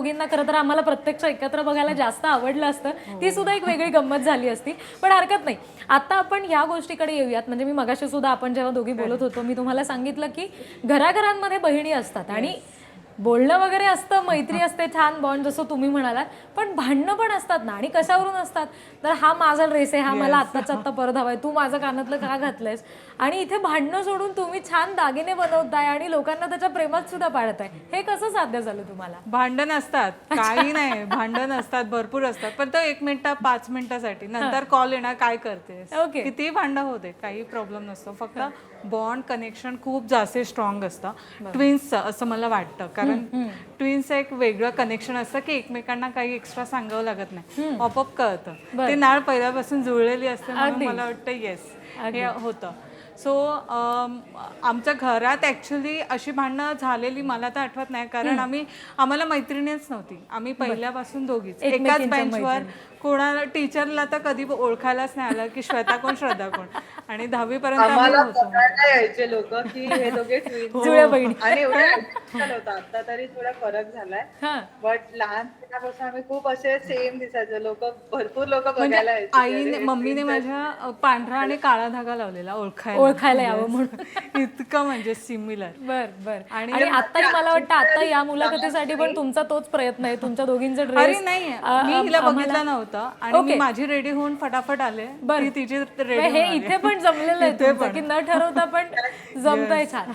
दोघींना खरं तर आम्हाला प्रत्यक्ष एकत्र बघायला जास्त आवडलं असतं. ती सुद्धा एक वेगळी गंमत झाली असती. पण हरकत नाही. आता आपण या गोष्टीकडे येऊयात. म्हणजे मी मगाशी सुद्धा आपण जेव्हा दोघी बोलत होतो मी तुम्हाला सांगितलं की घराघरांमध्ये बहिणी असतात आणि बोलणं वगैरे असतं मैत्री असते छान बॉन्ड जसं तुम्ही म्हणालात पण भांडणं पण असतात ना आणि कशावरून असतात? तर हा माझा ड्रेस आहे हा मला आत्ताच्या आत्ता परत हवाय तू माझं कानातलं का घातलंयस? आणि इथे भांडणं सोडून तुम्ही छान दागिने बनवताय आणि लोकांना त्याच्या प्रेमात सुद्धा पाडताय. हे कसं साध्य झालं तुम्हाला? भांडण असतात काही नाही. भांडण असतात भरपूर असतात. पण तो एक मिनिटा पाच मिनिटासाठी. नंतर कॉल येणार काय करतेस? Okay. किती भांडण होते काही प्रॉब्लेम नसतो. फक्त बॉन्ड कनेक्शन खूप जास्त स्ट्रॉंग असतं. ट्विन्स असं मला वाटतं. कारण ट्विन्स एक वेगळं कनेक्शन असतं की एकमेकांना काही एक्स्ट्रा सांगावं लागत नाही. पॉपअप कळतं. ते नाळ पहिल्यापासून जुळलेली असते म्हणून मला वाटतं येस हे होतं. सो आमच्या घरात ॲक्च्युली अशी भांडणं झालेली मला तर आठवत नाही कारण आम्ही आम्हाला मैत्रिणीच नव्हती. आम्ही पहिल्यापासून दोघीच. एकाच बेंचवर कोणाला टीचरला तर कधी ओळखायलाच नाही आलं की श्वेता कोण श्रद्धा कोण. आणि दहावी पर्यंत बघायला यायचे लोक की हे दोघे ट्विन जुळ्या बहिणी. आणि होता. आता तरी थोडा फरक झालाय. हा. बट लहानपणापासून आम्ही खूप असे सेम दिसायचे. लोक भरपूर लोक बघायला म्हणजे यायचे. आईने मम्मीने माझ्या पांढरा आणि काळा धागा लावलेला ओळखायला. ओळखायला यावं म्हणून. इतकं म्हणजे सिमिलर बर बर. आणि- आताही मला वाटतं आता या मुलाखतीसाठी पण तुमचा तोच प्रयत्न आहे. तुमच्या दोघींचा अरे ड्रेस नाही मी हिला बघितलं नव्हतं. आणि मी माझी रेडी होऊन फटाफट आले. ती तिची रेडी हे इथे पण जमलेलं आहे तुमचं की न ठरवता पण जमतंय छान.